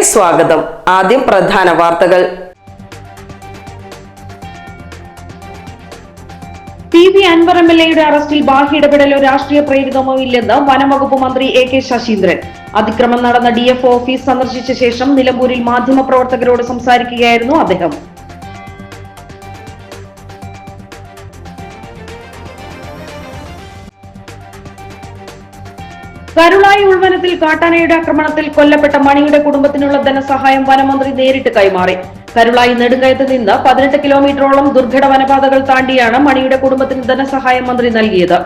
സ്വാഗതം. ആദ്യം പ്രധാന വാർത്തകൾ. P V Anwar M L എയുടെ അറസ്റ്റിൽ ബാഹ്യ ഇടപെടലോ രാഷ്ട്രീയ പ്രേരിതമോ ഇല്ലെന്ന് വനംവകുപ്പ് മന്ത്രി എ കെ ശശീന്ദ്രൻ. അതിക്രമം നടന്ന ഡി എഫ് ഓഫീസ് സന്ദർശിച്ച ശേഷം നിലമ്പൂരിൽ മാധ്യമപ്രവർത്തകരോട് സംസാരിക്കുകയായിരുന്നു അദ്ദേഹം. കരുളായി ഉൾവനത്തിൽ കാട്ടാനയുടെ ആക്രമണത്തിൽ കൊല്ലപ്പെട്ട മണിയുടെ കുടുംബത്തിനുള്ള ധനസഹായം വനമന്ത്രി നേരിട്ട് കൈമാറി. കരുളായി നെടുങ്കയത്ത് നിന്ന് പതിനെട്ട് കിലോമീറ്ററോളം ദുർഘട വനപാതകൾ താണ്ടിയാണ് മണിയുടെ കുടുംബത്തിന് ധനസഹായം മന്ത്രി നൽകിയത്.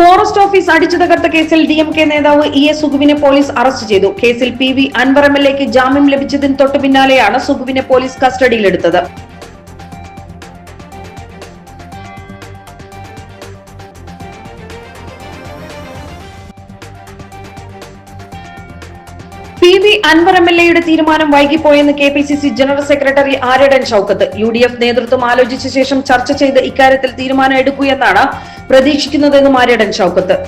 ഫോറസ്റ്റ് ഓഫീസ് അടിച്ചു തകർത്ത കേസിൽ ഡി എം കെ നേതാവ് ഇ എസ് സുഖുവിനെ പോലീസ് അറസ്റ്റ് ചെയ്തു. കേസിൽ P V Anwar M L എക്ക് ജാമ്യം ലഭിച്ചതിന് തൊട്ടു പിന്നാലെയാണ് സുഖുവിനെ പോലീസ് കസ്റ്റഡിയിലെടുത്തത്. P V Anwar M L എയുടെ തീരുമാനം വൈകിപ്പോയെന്ന് K P C C general secretary Aryadan Shoukath. U D F നേതൃത്വം ആലോചിച്ച ശേഷം ചർച്ച ചെയ്ത് ഇക്കാര്യത്തിൽ തീരുമാനം എടുക്കൂ എന്നാണ് പ്രതീക്ഷിക്കുന്നതെന്നും ആര്യടൻ ഷൌക്കത്ത്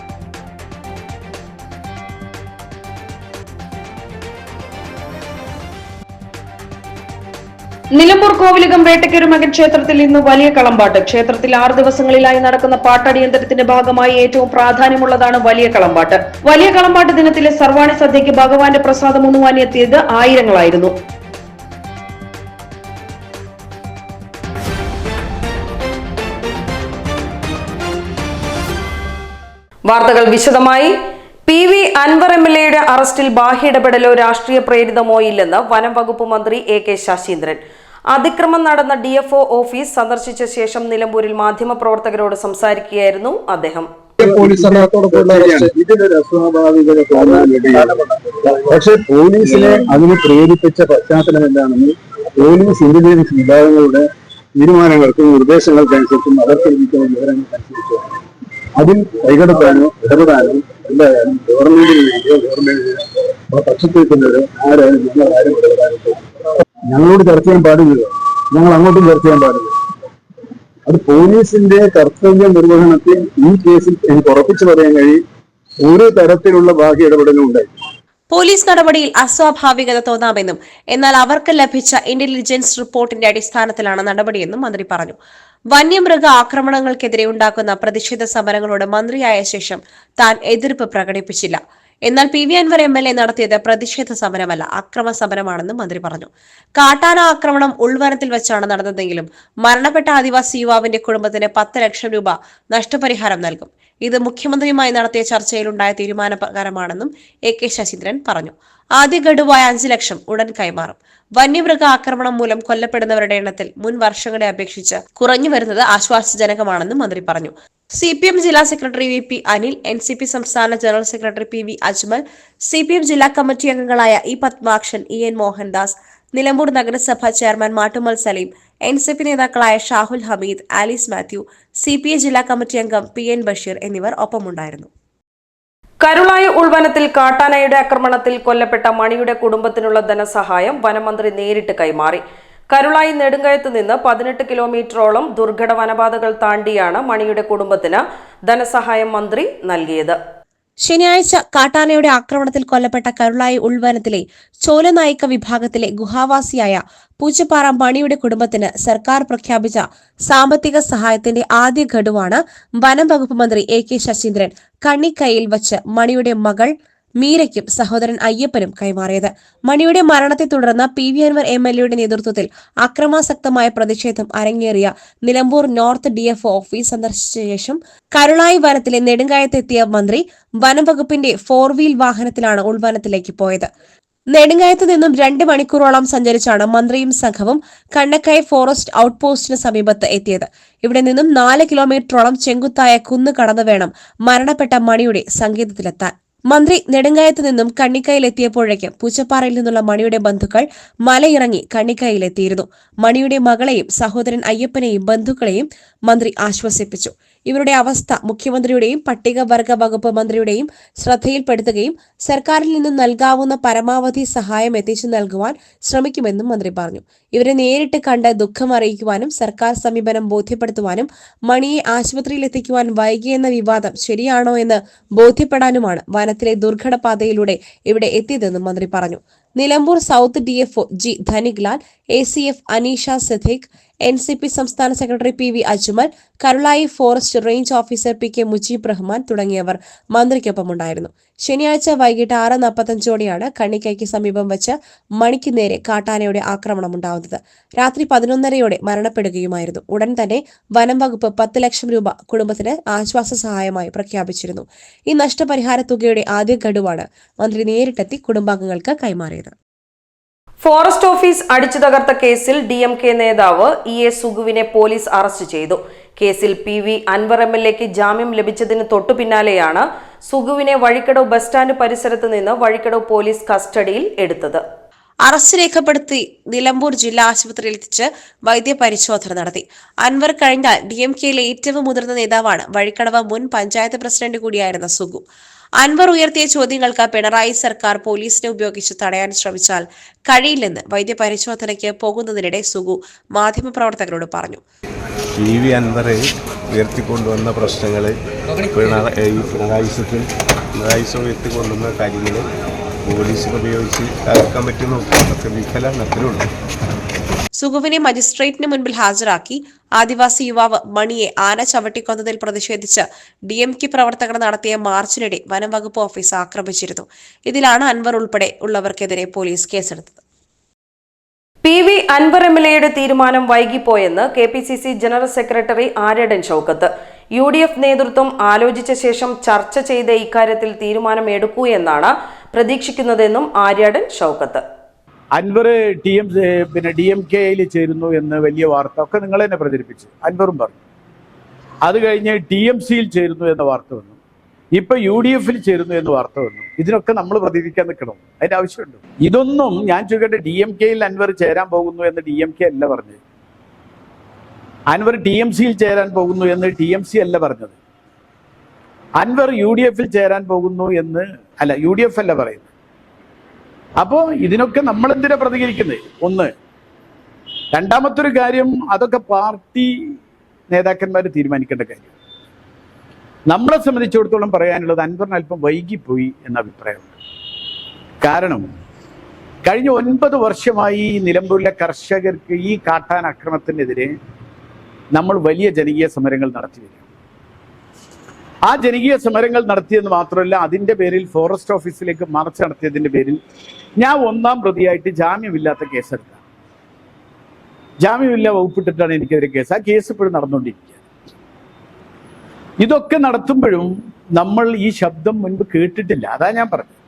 നിലമ്പൂർ കോവിലകം വേട്ടക്കരു മകൻ ക്ഷേത്രത്തിൽ ഇന്ന് വലിയ കളമ്പാട്ട്. ക്ഷേത്രത്തിൽ ആറ് ദിവസങ്ങളിലായി നടക്കുന്ന പാട്ടടിയന്തരത്തിന്റെ ഭാഗമായി ഏറ്റവും പ്രാധാന്യമുള്ളതാണ് വലിയ കളമ്പാട്ട്. വലിയ കളമ്പാട്ട് ദിനത്തിലെ സർവാണി സദ്യയ്ക്ക് ഭഗവാന്റെ പ്രസാദം ഉണ്ണുവാനെത്തിയത് ആയിരങ്ങളായിരുന്നു. വാർത്തകൾ വിശദമായി. P V Anwar M L എയുടെ അറസ്റ്റിൽ ബാഹ്യ ഇടപെടലോ രാഷ്ട്രീയ പ്രേരിതമോ ഇല്ലെന്ന് വനം വകുപ്പ് മന്ത്രി എ കെ ശശീന്ദ്രൻ. അതിക്രമം നടന്ന ഡി എഫ് ഓഫീസ് സന്ദർശിച്ച ശേഷം നിലമ്പൂരിൽ മാധ്യമപ്രവർത്തകരോട് സംസാരിക്കുകയായിരുന്നു അദ്ദേഹം. വേണ്ടിയാണ് പക്ഷെ പോലീസിനെ അതിന് പ്രേരിപ്പിച്ച പശ്ചാത്തലം എന്താണെന്ന് പോലീസ് ഇന്റലിജൻസ് വിഭാഗങ്ങളുടെ തീരുമാനങ്ങൾക്കും നിർദ്ദേശങ്ങൾക്കനുസരിച്ചും അവർക്ക് ലഭിക്കുന്ന വിവരങ്ങൾക്കനുസരിച്ചും അതിൽ കൈകടത്താനോ ഇടപെടാനോ എന്തായാലും ഗവൺമെന്റിന് വേണ്ടിയോ ഗവൺമെന്റിന് പക്ഷത്തിൽ നിൽക്കുന്നത് ആരായാലും ഞങ്ങൾ ആരും ഇടപെടാനും ഞങ്ങളോട് ചർച്ച ചെയ്യാൻ പാടില്ല. ഞങ്ങൾ അങ്ങോട്ടും ചർച്ച ചെയ്യാൻ പാടില്ല. അത് പോലീസിന്റെ കർത്തവ്യ നിർവഹണത്തിൽ ഈ കേസിൽ എനിക്ക് ഉറപ്പിച്ചു പറയാൻ കഴിയും. ഒരു തരത്തിലുള്ള ബാഹ്യ ഇടപെടലും ഉണ്ടായി പോലീസ് നടപടിയിൽ അസ്വാഭാവികത തോന്നാമെന്നും എന്നാൽ അവർക്ക് ലഭിച്ച ഇന്റലിജൻസ് റിപ്പോർട്ടിന്റെ അടിസ്ഥാനത്തിലാണ് നടപടിയെന്നും മന്ത്രി പറഞ്ഞു. വന്യമൃഗ ആക്രമണങ്ങൾക്കെതിരെ ഉണ്ടാക്കുന്ന പ്രതിഷേധ സമരങ്ങളോട് മന്ത്രിയായ ശേഷം താൻ എതിർപ്പ് പ്രകടിപ്പിച്ചില്ല. എന്നാൽ P V Anwar M L A നടത്തിയത് പ്രതിഷേധ സമരമല്ല അക്രമ സമരമാണെന്നും മന്ത്രി പറഞ്ഞു. കാട്ടാന ആക്രമണം ഉൾവനത്തിൽ വെച്ചാണ് നടന്നതെങ്കിലും മരണപ്പെട്ട ആദിവാസി യുവാവിന്റെ കുടുംബത്തിന് പത്ത് ലക്ഷം രൂപ നഷ്ടപരിഹാരം നൽകും. ഇത് മുഖ്യമന്ത്രിയുമായി നടത്തിയ ചർച്ചയിലുണ്ടായ തീരുമാനപ്രകാരമാണെന്നും എ കെ ശശീന്ദ്രൻ പറഞ്ഞു. ആദ്യ ഗഡുവായ അഞ്ചു ലക്ഷം ഉടൻ കൈമാറും. വന്യമൃഗ ആക്രമണം മൂലം കൊല്ലപ്പെടുന്നവരുടെ എണ്ണത്തിൽ മുൻ വർഷങ്ങളെ അപേക്ഷിച്ച് കുറഞ്ഞു വരുന്നത് ആശ്വാസജനകമാണെന്നും മന്ത്രി പറഞ്ഞു. സി പി എം ജില്ലാ secretary V P Anil N C P സംസ്ഥാന general secretary P V Ajmal C P M ജില്ലാ കമ്മിറ്റി അംഗങ്ങളായ E Padmakshan E N Mohandas Nilambur നഗരസഭ chairman Mattumal Salim N C P നേതാക്കളായ Shahul Hameed Alice Mathew C P I ജില്ലാ committee അംഗം P N Basheer എന്നിവർ ഒപ്പമുണ്ടായിരുന്നു. കരുളായ ഉൾവനത്തിൽ കാട്ടാനയുടെ ആക്രമണത്തിൽ കൊല്ലപ്പെട്ട മണിയുടെ കുടുംബത്തിനുള്ള ധനസഹായം വനമന്ത്രി നേരിട്ട് കൈമാറി. കരുളായി നെടുങ്കയത്ത് നിന്ന് പതിനെട്ട് കിലോമീറ്ററോളം ദുർഘട വനപാതകൾ താണ്ടിയാണ് മണിയുടെ കുടുംബത്തിന് ധനസഹായം മന്ത്രി നൽകിയത്. ശനിയാഴ്ച കാട്ടാനയുടെ ആക്രമണത്തിൽ കൊല്ലപ്പെട്ട കരുളായി ഉൾവനത്തിലെ ചോലനായിക്ക വിഭാഗത്തിലെ ഗുഹാവാസിയായ പൂച്ചപ്പാറ മണിയുടെ കുടുംബത്തിന് സർക്കാർ പ്രഖ്യാപിച്ച സാമ്പത്തിക സഹായത്തിന്റെ ആദ്യ ഘടുവാണ് വനം വകുപ്പ് മന്ത്രി എ കെ ശശീന്ദ്രൻ കണ്ണിക്കൈയിൽ വച്ച് മണിയുടെ മകൾ മീരയ്ക്കും സഹോദരൻ അയ്യപ്പനും കൈമാറിയത്. മണിയുടെ മരണത്തെ തുടർന്ന് P V Anwar M L എയുടെ നേതൃത്വത്തിൽ അക്രമാസക്തമായ പ്രതിഷേധം അരങ്ങേറിയ Nilambur north D F office സന്ദർശിച്ച ശേഷം കരുളായി വനത്തിലെ നെടുങ്കായത്തെത്തിയ മന്ത്രി വനംവകുപ്പിന്റെ ഫോർ വീൽ വാഹനത്തിലാണ് ഉൾവനത്തിലേക്ക് പോയത്. നെടുങ്കായത്ത് നിന്നും രണ്ട് മണിക്കൂറോളം സഞ്ചരിച്ചാണ് മന്ത്രിയും സംഘവും കണ്ണക്കായ ഫോറസ്റ്റ് ഔട്ട്പോസ്റ്റിന് സമീപത്ത് എത്തിയത്. ഇവിടെ നിന്നും നാല് കിലോമീറ്ററോളം ചെങ്കുത്തായ കുന്ന് കടന്നു വേണം മരണപ്പെട്ട മണിയുടെ സംഗീതത്തിലെത്താൻ മന്ത്രി നെടുങ്കായത്ത് നിന്നും കണ്ണിക്കൈയിലെത്തിയപ്പോഴേക്കും പൂച്ചപ്പാറയിൽ നിന്നുള്ള മണിയുടെ ബന്ധുക്കൾ മലയിറങ്ങി കണ്ണിക്കയിലെത്തിയിരുന്നു. മണിയുടെ മകളെയും സഹോദരൻ അയ്യപ്പനെയും ബന്ധുക്കളെയും മന്ത്രി ആശ്വസിപ്പിച്ചു. ഇവരുടെ അവസ്ഥ മുഖ്യമന്ത്രിയുടെയും പട്ടികവർഗ വകുപ്പ് മന്ത്രിയുടെയും ശ്രദ്ധയിൽപ്പെടുത്തുകയും സർക്കാരിൽ നിന്നും നൽകാവുന്ന പരമാവധി സഹായം എത്തിച്ചു നൽകുവാൻ ശ്രമിക്കുമെന്നും മന്ത്രി പറഞ്ഞു. ഇവരെ നേരിട്ട് കണ്ട് ദുഃഖം അറിയിക്കുവാനും സർക്കാർ സമീപനം ബോധ്യപ്പെടുത്തുവാനും മണിയെ ആശുപത്രിയിൽ എത്തിക്കുവാൻ വൈകിയെന്ന വിവാദം ശരിയാണോ എന്ന് ബോധ്യപ്പെടാനുമാണ് വനത്തിലെ ദുർഘടപാതയിലൂടെ ഇവിടെ എത്തിയതെന്നും മന്ത്രി പറഞ്ഞു. Nilambur south D DFO G Dhaniklal A C F Aneesha Siddique N C P സംസ്ഥാന secretary P V Ajmal Karulai forest range officer P K Mujeeb Rahman തുടങ്ങിയവർ മന്ത്രിക്കൊപ്പമുണ്ടായിരുന്നു. ശനിയാഴ്ച വൈകിട്ട് ആറ് നാൽപ്പത്തഞ്ചോടെയാണ് കണ്ണിക്കൈക്ക് സമീപം വെച്ച് മണിക്ക് നേരെ കാട്ടാനയുടെ ആക്രമണം ഉണ്ടാവുന്നത് രാത്രി പതിനൊന്നരയോടെ മരണപ്പെടുകയുമായിരുന്നു. ഉടൻ തന്നെ വനം വകുപ്പ് പത്ത് ലക്ഷം രൂപ കുടുംബത്തിന് ആശ്വാസ സഹായമായി പ്രഖ്യാപിച്ചിരുന്നു. ഈ നഷ്ടപരിഹാര തുകയുടെ ആദ്യ ഗഡുവാണ് മന്ത്രി നേരിട്ടെത്തി കുടുംബാംഗങ്ങൾക്ക് കൈമാറിയത്. ഫോറസ്റ്റ് ഓഫീസ് അടിച്ചു തകർത്ത കേസിൽ ഡി എം കെ നേതാവ് ഇ എ സുഗുവിനെ പോലീസ് അറസ്റ്റ് ചെയ്തു. കേസിൽ P V Anwar M L എക്ക് ജാമ്യം ലഭിച്ചതിന് തൊട്ടു പിന്നാലെയാണ് സുഗുവിനെ വഴിക്കടവ് ബസ് സ്റ്റാൻഡ് പരിസരത്ത് നിന്ന് വഴിക്കടവ് പോലീസ് കസ്റ്റഡിയിൽ എടുത്തത്. അറസ്റ്റ് രേഖപ്പെടുത്തി നിലമ്പൂർ ജില്ലാ ആശുപത്രിയിൽ എത്തിച്ച് വൈദ്യപരിശോധന നടത്തി. അൻവർ കഴിഞ്ഞാൽ ഡി എം കെയിലെ ഏറ്റവും മുതിർന്ന നേതാവാണ് വഴിക്കടവ് മുൻ പഞ്ചായത്ത് പ്രസിഡന്റ് കൂടിയായിരുന്ന സുഗു. അൻവർ ഉയർത്തിയ ചോദ്യങ്ങൾക്ക് പിണറായി സർക്കാർ പോലീസിനെ ഉപയോഗിച്ച് തടയാൻ ശ്രമിച്ചാൽ കഴിയില്ലെന്ന് വൈദ്യപരിശോധനയ്ക്ക് പോകുന്നതിനിടെ സുഗു മാധ്യമപ്രവർത്തകരോട് പറഞ്ഞു. അൻവറെ ഉയർത്തിക്കൊണ്ടുവന്ന പ്രശ്നങ്ങൾ പിണറായി ഉയർത്തിക്കൊണ്ടുവന്ന കാര്യങ്ങൾ പോലീസിനെ ഉപയോഗിച്ച് തകർക്കാൻ പറ്റുന്ന അതൊക്കെ വിഫലത്തിലുണ്ട് സുഗുവിനെ മജിസ്ട്രേറ്റിന് മുൻപിൽ ഹാജരാക്കി ആദിവാസി യുവാവ് മണിയെ ആന ചവിട്ടിക്കൊന്നതിൽ പ്രതിഷേധിച്ച് ഡി എം കെ പ്രവർത്തകർ നടത്തിയ മാർച്ചിനിടെ വനംവകുപ്പ് ഓഫീസ് ആക്രമിച്ചിരുന്നു. ഇതിലാണ് അൻവർ ഉൾപ്പെടെ ഉള്ളവർക്കെതിരെ പോലീസ് കേസെടുത്തത്. P V Anwar M L എയുടെ തീരുമാനം വൈകിപ്പോയെന്ന് K P C C general secretary Aryadan Shoukath U D F നേതൃത്വം ആലോചിച്ച ശേഷം ചർച്ച ചെയ്ത് ഇക്കാര്യത്തിൽ തീരുമാനം എടുക്കൂ എന്നാണ് പ്രതീക്ഷിക്കുന്നതെന്നും ആര്യാടൻ ഷൌക്കത്ത് അൻവർ ടി എം പിന്നെ ഡി എം കെയിൽ ചേരുന്നു എന്ന് വലിയ വാർത്ത ഒക്കെ നിങ്ങൾ തന്നെ പ്രചരിപ്പിച്ചു. അൻവറും പറഞ്ഞു. അത് കഴിഞ്ഞ് ടി എം സിയിൽ ചേരുന്നു എന്ന വാർത്ത വന്നു. ഇപ്പൊ യു ഡി എഫിൽ ചേരുന്നു എന്ന് വാർത്ത വന്നു. ഇതിനൊക്കെ നമ്മൾ പ്രതികരിക്കാൻ നിൽക്കണം. അതിന്റെ ആവശ്യമുണ്ട്. ഇതൊന്നും ഞാൻ ചോദിക്കട്ടെ ഡി എം കെയിൽ അൻവർ ചേരാൻ പോകുന്നു എന്ന് ഡി എം കെ അല്ല പറഞ്ഞത്. അൻവർ ടി എം സിയിൽ ചേരാൻ പോകുന്നു എന്ന് ടി എം സി അല്ല പറഞ്ഞത്. അൻവർ യു ഡി എഫിൽ ചേരാൻ പോകുന്നു എന്ന് അല്ല യു ഡി എഫ് അല്ല പറയുന്നത്. അപ്പോ ഇതിനൊക്കെ നമ്മൾ എന്തിനാ പ്രതികരിക്കുന്നത് ഒന്ന് രണ്ടാമത്തെ ഒരു കാര്യം അതൊക്കെ പാർട്ടി നേതാക്കന്മാർ തീരുമാനിക്കേണ്ട കാര്യം. നമ്മളെ സംബന്ധിച്ചിടത്തോളം പറയാനുള്ളത് അൻവറിന് അല്പം വൈകിപ്പോയി എന്ന അഭിപ്രായമുണ്ട്. കാരണം കഴിഞ്ഞ ഒൻപത് വർഷമായി നിലമ്പൂരിലെ കർഷകർക്ക് ഈ കാട്ടാൻ അക്രമത്തിനെതിരെ നമ്മൾ വലിയ ജനകീയ സമരങ്ങൾ നടത്തി വരിക ആ ജനകീയ സമരങ്ങൾ നടത്തിയെന്ന് മാത്രമല്ല അതിന്റെ പേരിൽ ഫോറസ്റ്റ് ഓഫീസിലേക്ക് മാർച്ച് നടത്തിയതിന്റെ പേരിൽ ഞാൻ ഒന്നാം പ്രതിയായിട്ട് ജാമ്യമില്ലാത്ത കേസെടുക്കാം ജാമ്യമില്ല വകുപ്പിട്ടിട്ടാണ് എനിക്കെതിരെ കേസ്. ആ കേസ് ഇപ്പോഴും നടന്നുകൊണ്ടിരിക്കുക ഇതൊക്കെ നടത്തുമ്പോഴും നമ്മൾ ഈ ശബ്ദം മുൻപ് കേട്ടിട്ടില്ല. അതാ ഞാൻ പറഞ്ഞത്.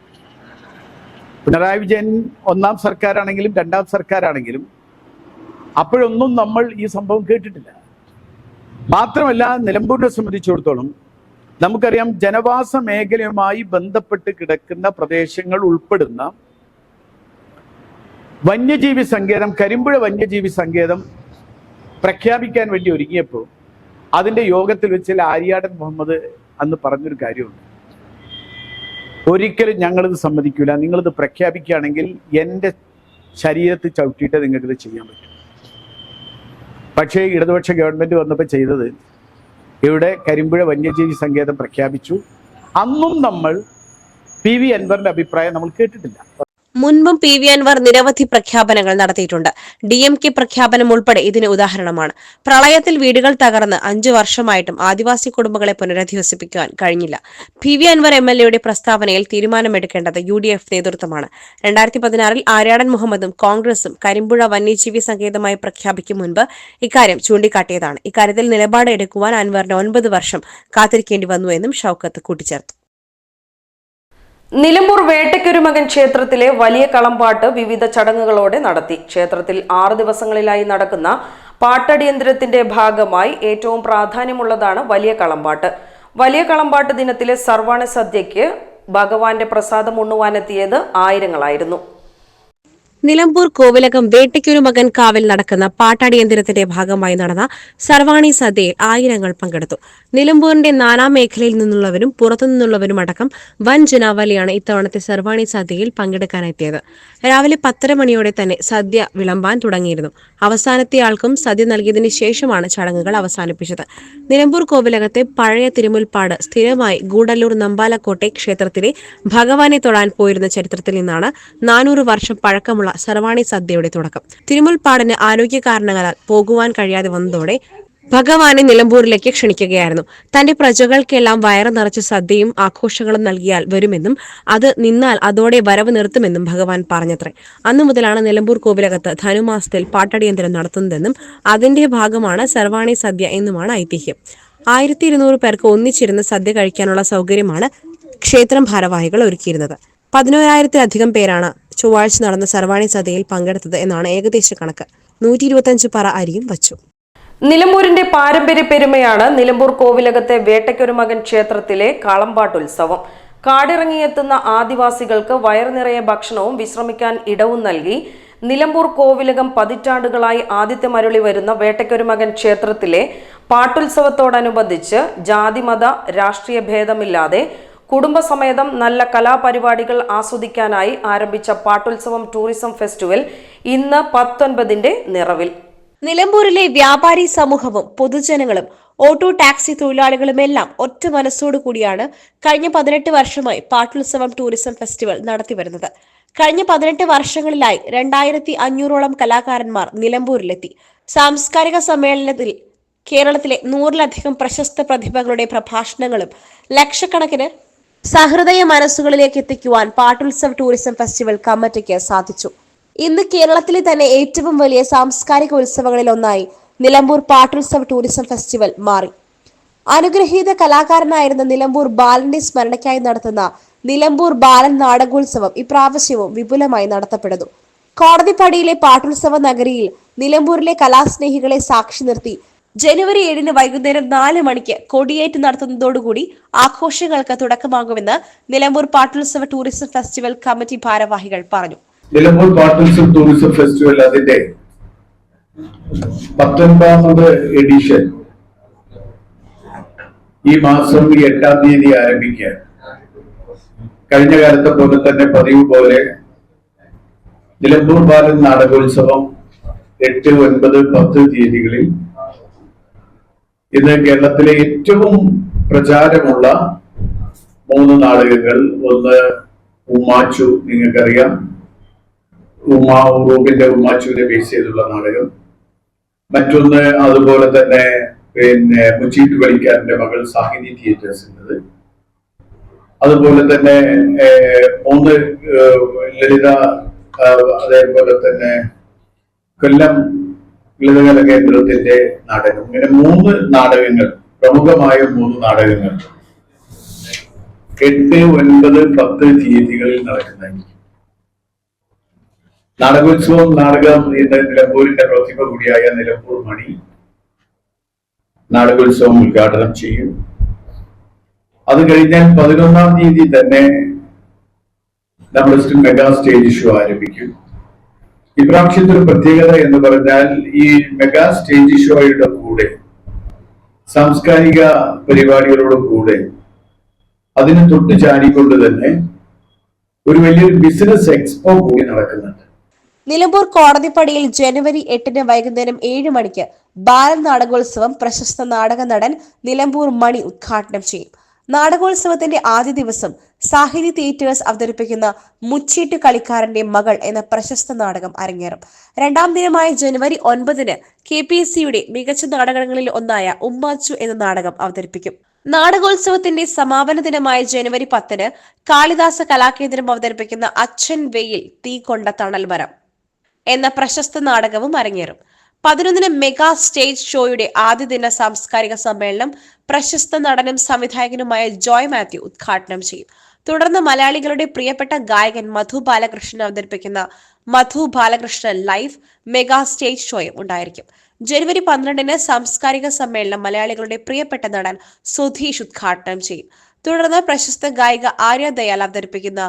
പിണറായി വിജയൻ ഒന്നാം സർക്കാരാണെങ്കിലും രണ്ടാം സർക്കാരാണെങ്കിലും അപ്പോഴൊന്നും നമ്മൾ ഈ സംഭവം കേട്ടിട്ടില്ല. മാത്രമല്ല നിലമ്പൂരിനെ സംബന്ധിച്ചിടത്തോളം നമുക്കറിയാം ജനവാസ മേഖലയുമായി ബന്ധപ്പെട്ട് കിടക്കുന്ന പ്രദേശങ്ങൾ ഉൾപ്പെടുന്ന വന്യജീവി സങ്കേതം കരിമ്പുഴ വന്യജീവി സങ്കേതം പ്രഖ്യാപിക്കാൻ വേണ്ടി ഒരുങ്ങിയപ്പോൾ അതിന്റെ യോഗത്തിൽ വെച്ച് ആര്യാടൻ മുഹമ്മദ് അന്ന് പറഞ്ഞൊരു കാര്യമുണ്ട്. ഒരിക്കലും ഞങ്ങളിത് സമ്മതിക്കില്ല നിങ്ങളിത് പ്രഖ്യാപിക്കുകയാണെങ്കിൽ എന്റെ ശരീരത്തിൽ ചവിട്ടിയിട്ട് നിങ്ങൾക്കിത് ചെയ്യാൻ പറ്റും. പക്ഷേ ഇടതുപക്ഷ ഗവൺമെന്റ് വന്നപ്പോൾ ചെയ്തത് ഇവിടെ കരിമ്പുഴ വന്യജീവി സങ്കേതം പ്രഖ്യാപിച്ചു. അന്നും നമ്മൾ പി വി അൻവറിന്റെ അഭിപ്രായം നമ്മൾ കേട്ടിട്ടില്ല. മുൻപും പി വി അൻവർ നിരവധി പ്രഖ്യാപനങ്ങൾ നടത്തിയിട്ടുണ്ട്. ഡി എം കെ പ്രഖ്യാപനം ഉൾപ്പെടെ ഇതിന് ഉദാഹരണമാണ്. പ്രളയത്തിൽ വീടുകൾ തകർന്ന് അഞ്ചു വർഷമായിട്ടും ആദിവാസി കുടുംബങ്ങളെ പുനരധിവസിപ്പിക്കാൻ കഴിഞ്ഞില്ല. P V Anvar M L എയുടെ പ്രസ്താവനയിൽ തീരുമാനമെടുക്കേണ്ടത് യു ഡി എഫ് നേതൃത്വമാണ്. രണ്ടായിരത്തി പതിനാറിൽ ആര്യാടൻ മുഹമ്മദും കോൺഗ്രസും കരിമ്പുഴ വന്യജീവി സങ്കേതമായി പ്രഖ്യാപിക്കും മുൻപ് ഇക്കാര്യം ചൂണ്ടിക്കാട്ടിയതാണ്. ഇക്കാര്യത്തിൽ നിലപാട് എടുക്കുവാൻ അൻവറിന് ഒൻപത് വർഷം കാത്തിരിക്കേണ്ടി വന്നു എന്നും ഷൌക്കത്ത് കൂട്ടിച്ചേർത്തു. നിലമ്പൂർ വേട്ടയ്ക്കൊരുമകൻ ക്ഷേത്രത്തിലെ വലിയ കളംപാട്ട് വിവിധ ചടങ്ങുകളോടെ നടത്തി. ക്ഷേത്രത്തിൽ ആറ് ദിവസങ്ങളിലായി നടക്കുന്ന പാട്ടടിയന്ത്രത്തിന്റെ ഭാഗമായി ഏറ്റവും പ്രാധാന്യമുള്ളതാണ് വലിയ കളംപാട്ട്. വലിയ കളമ്പാട്ട് ദിനത്തിലെ സർവാണ സദ്യയ്ക്ക് ഭഗവാന്റെ പ്രസാദം ഉണ്ണുവാനെത്തിയത് ആയിരങ്ങളായിരുന്നു. നിലമ്പൂർ കോവിലകം വേട്ടയ്ക്കൊരു മകൻ കാവിൽ നടക്കുന്ന പാട്ടാടിയന്തിരത്തിന്റെ ഭാഗമായി നടന്ന സർവാണി സദ്യയിൽ ആയിരങ്ങൾ പങ്കെടുത്തു. നിലമ്പൂരിന്റെ നാനാ മേഖലയിൽ നിന്നുള്ളവരും പുറത്തുനിന്നുള്ളവരും അടക്കം വൻ ജനാവലിയാണ് ഇത്തവണത്തെ സർവാണി സദ്യയിൽ പങ്കെടുക്കാനെത്തിയത്. രാവിലെ പത്തര മണിയോടെ തന്നെ സദ്യ വിളമ്പാൻ തുടങ്ങിയിരുന്നു. അവസാനത്തെ ആൾക്കും സദ്യ നൽകിയതിനു ശേഷമാണ് ചടങ്ങുകൾ അവസാനിപ്പിച്ചത്. നിലമ്പൂർ കോവിലകത്തെ പഴയ തിരുമുൽപ്പാട് സ്ഥിരമായി ഗൂഡല്ലൂർ നമ്പാലക്കോട്ടെ ക്ഷേത്രത്തിലെ ഭഗവാനെ തൊടാൻ പോയിരുന്ന ചരിത്രത്തിൽ നിന്നാണ് നാനൂറ് വർഷം പഴക്കമുള്ള സർവാണി സദ്യയുടെ തുടക്കം. തിരുമുൽപ്പാടിന് ആരോഗ്യ കാരണങ്ങളാൽ പോകുവാൻ കഴിയാതെ വന്നതോടെ ഭഗവാനെ നിലമ്പൂരിലേക്ക് ക്ഷണിക്കുകയായിരുന്നു. തന്റെ പ്രജകൾക്കെല്ലാം വയറ് നിറച്ച് സദ്യയും ആഘോഷങ്ങളും നൽകിയാൽ വരുമെന്നും അത് നിന്നാൽ അതോടെ വരവ് നിർത്തുമെന്നും ഭഗവാൻ പറഞ്ഞത്രേ. അന്നു മുതലാണ് നിലമ്പൂർ കോവിലകത്ത് ധനുമാസത്തിൽ പാട്ടടിയന്തരം നടത്തുന്നതെന്നും അതിന്റെ ഭാഗമാണ് സർവാണി സദ്യ എന്നുമാണ് ഐതിഹ്യം. ആയിരത്തി ഇരുന്നൂറ് പേർക്ക് ഒന്നിച്ചിരുന്ന് സദ്യ കഴിക്കാനുള്ള സൗകര്യമാണ് ക്ഷേത്രം ഭാരവാഹികൾ ഒരുക്കിയിരുന്നത്. പതിനോരായിരത്തിലധികം പേരാണ് ചൊവ്വാഴ്ച നടന്ന സർവാണി സദ്യയിൽ പങ്കെടുത്തത് എന്നാണ് ഏകദേശ കണക്ക്. നൂറ്റി ഇരുപത്തിയഞ്ച് പറ അരിയും വച്ചു. നിലമ്പൂരിന്റെ പാരമ്പര്യ പെരുമയാണ് നിലമ്പൂർ കോവിലകത്തെ വേട്ടയ്ക്കൊരു മകൻ ക്ഷേത്രത്തിലെ കാളമ്പാട്ടുത്സവം. കാടിറങ്ങിയെത്തുന്ന ആദിവാസികൾക്ക് വയറുനിറയെ ഭക്ഷണവും വിശ്രമിക്കാൻ ഇടവും നൽകി. നിലമ്പൂർ കോവിലകം പതിറ്റാണ്ടുകളായി ആദിത്യമരുളി വരുന്ന വേട്ടയ്ക്കൊരു മകൻ ക്ഷേത്രത്തിലെ പാട്ടുത്സവത്തോടനുബന്ധിച്ച് ജാതിമത രാഷ്ട്രീയ ഭേദമില്ലാതെ കുടുംബസമേതം നല്ല കലാപരിപാടികൾ ആസ്വദിക്കാനായി ആരംഭിച്ച പാട്ടുത്സവം ടൂറിസം ഫെസ്റ്റിവൽ ഇന്ന് പത്തൊൻപതിന്റെ നിറവിൽ. നിലമ്പൂരിലെ വ്യാപാരി സമൂഹവും പൊതുജനങ്ങളും ഓട്ടോ ടാക്സി തൊഴിലാളികളുമെല്ലാം ഒറ്റ മനസ്സോടു കൂടിയാണ് കഴിഞ്ഞ പതിനെട്ട് വർഷമായി പാട്ടുത്സവം ടൂറിസം ഫെസ്റ്റിവൽ നടത്തിവരുന്നത് കഴിഞ്ഞ പതിനെട്ട് വർഷങ്ങളിലായി രണ്ടായിരത്തി അഞ്ഞൂറോളം കലാകാരന്മാർ നിലമ്പൂരിലെത്തി. സാംസ്കാരിക സമ്മേളനത്തിൽ കേരളത്തിലെ നൂറിലധികം പ്രശസ്ത പ്രതിഭകളുടെ പ്രഭാഷണങ്ങളും ലക്ഷക്കണക്കിന് സഹൃദയ മനസ്സുകളിലേക്ക് എത്തിക്കുവാൻ പാട്ടുത്സവ് ടൂറിസം ഫെസ്റ്റിവൽ കമ്മിറ്റിക്ക് സാധിച്ചു. ഇന്ന് കേരളത്തിലെ തന്നെ ഏറ്റവും വലിയ സാംസ്കാരിക ഉത്സവങ്ങളിൽ ഒന്നായി നിലമ്പൂർ പാട്ടുത്സവ് ടൂറിസം ഫെസ്റ്റിവൽ മാറി. അനുഗ്രഹീത കലാകാരനായിരുന്ന നിലമ്പൂർ ബാലന്റെ സ്മരണയ്ക്കായി നടത്തുന്ന നിലമ്പൂർ ബാലൻ നാടകോത്സവം ഇപ്രാവശ്യവും വിപുലമായി നടത്തപ്പെടുന്നു. കോടതിപ്പടിയിലെ പാട്ടുത്സവ നഗരിയിൽ നിലമ്പൂരിലെ കലാസ്നേഹികളെ സാക്ഷി നിർത്തി ജനുവരി ഏഴിന് വൈകുന്നേരം നാല് മണിക്ക് കൊടിയേറ്റ് നടത്തുന്നതോടുകൂടി ആഘോഷങ്ങൾക്ക് തുടക്കമാകുമെന്ന് Nilambur Pattulsava tourism festival committee ഭാരവാഹികൾ പറഞ്ഞു. നിലമ്പൂർ പാട്ടുത്സവ ടൂറിസം ഫെസ്റ്റിവൽ അതിന്റെ പത്തൊൻപതാമത് എഡിഷൻ ഈ മാസം എട്ടാം തീയതി ആരംഭിക്കുക കഴിഞ്ഞ കാലത്തെ പോലെ തന്നെ പതിവ് പോലെ നിലമ്പൂർ ബാലൻ നാടകോത്സവം എട്ട് ഒൻപത് പത്ത് തീയതികളിൽ ഇന്ന് കേരളത്തിലെ ഏറ്റവും പ്രചാരമുള്ള മൂന്ന് നാടകങ്ങൾ. ഒന്ന് ഉമ്മാച്ചു നിങ്ങൾക്കറിയാം. ഉമാ ഉറൂബിന്റെ ഉമ്മാച്ചുവിനെ ബേസ് ചെയ്തുള്ള നാടകം. മറ്റൊന്ന് അതുപോലെ തന്നെ പിന്നെ മുച്ചീട്ട് കളിക്കാരന്റെ മകൾ സാഹിനി തിയേറ്റേഴ്സിന്റെത് അതുപോലെ തന്നെ മൂന്ന് ലളിത അതേപോലെ തന്നെ കൊല്ലം ലളിതകല കേന്ദ്രത്തിന്റെ നാടകം. ഇങ്ങനെ മൂന്ന് നാടകങ്ങൾ പ്രമുഖമായ മൂന്ന് നാടകങ്ങൾ. എട്ട് ഒൻപത് പത്ത് തീയതികളിൽ നടക്കുന്നതായിരിക്കും നാടകോത്സവം നാടകം നിലമ്പൂരിന്റെ പ്രതിഭ കൂടിയായ നിലമ്പൂർ മണി നാടകോത്സവം ഉദ്ഘാടനം ചെയ്യും. അത് കഴിഞ്ഞാൽ പതിനൊന്നാം തീയതി തന്നെ നമ്മുടെ മെഗാ സ്റ്റേജ് ഷോ ആരംഭിക്കും. ഇപ്രാവശ്യത്തെ ഒരു പ്രത്യേകത എന്ന് പറഞ്ഞാൽ ഈ മെഗാ സ്റ്റേജ് ഷോയുടെ കൂടെ സാംസ്കാരിക പരിപാടികളോട് കൂടെ അതിന് തൊട്ട് ചാടിക്കൊണ്ട് തന്നെ ഒരു വലിയൊരു ബിസിനസ് എക്സ്പോ കൂടി നടക്കുന്നുണ്ട്. നിലമ്പൂർ കോടതിപ്പടിയിൽ ജനുവരി എട്ടിന് വൈകുന്നേരം ഏഴ് മണിക്ക് ബാലൻ നാടകോത്സവം പ്രശസ്ത നാടക നടൻ നിലമ്പൂർ മണി ഉദ്ഘാടനം ചെയ്യും. നാടകോത്സവത്തിന്റെ ആദ്യ ദിവസം സാഹിതി തിയേറ്റേഴ്സ് അവതരിപ്പിക്കുന്ന മുച്ചീട്ട് കളിക്കാരന്റെ മകൾ എന്ന പ്രശസ്ത നാടകം അരങ്ങേറും. രണ്ടാം ദിനമായ ജനുവരി ഒൻപതിന് കെ പി എസ് സിയുടെ മികച്ച നാടകങ്ങളിൽ ഒന്നായ ഉമ്മാച്ചു എന്ന നാടകം അവതരിപ്പിക്കും. നാടകോത്സവത്തിന്റെ സമാപന ദിനമായ ജനുവരി പത്തിന് കാളിദാസ കലാകേന്ദ്രം അവതരിപ്പിക്കുന്ന അച്ഛൻ വെയിൽ തീ കൊണ്ട തണൽ മരം എന്ന പ്രശസ്ത നാടകവും അരങ്ങേറും. പതിനൊന്നിന് മെഗാ സ്റ്റേജ് ഷോയുടെ ആദ്യ ദിന സാംസ്കാരിക സമ്മേളനം പ്രശസ്ത നടനും സംവിധായകനുമായ ജോയ് മാത്യു ഉദ്ഘാടനം ചെയ്യും. തുടർന്ന് മലയാളികളുടെ പ്രിയപ്പെട്ട ഗായകൻ മധു ബാലകൃഷ്ണൻ അവതരിപ്പിക്കുന്ന Madhu Balakrishnan live mega stage ഷോയും ഉണ്ടായിരിക്കും. ജനുവരി പന്ത്രണ്ടിന് സാംസ്കാരിക സമ്മേളനം മലയാളികളുടെ പ്രിയപ്പെട്ട നടൻ സുധീഷ് ഉദ്ഘാടനം ചെയ്യും. തുടർന്ന് പ്രശസ്ത ഗായിക ആര്യ ദയാൽ അവതരിപ്പിക്കുന്ന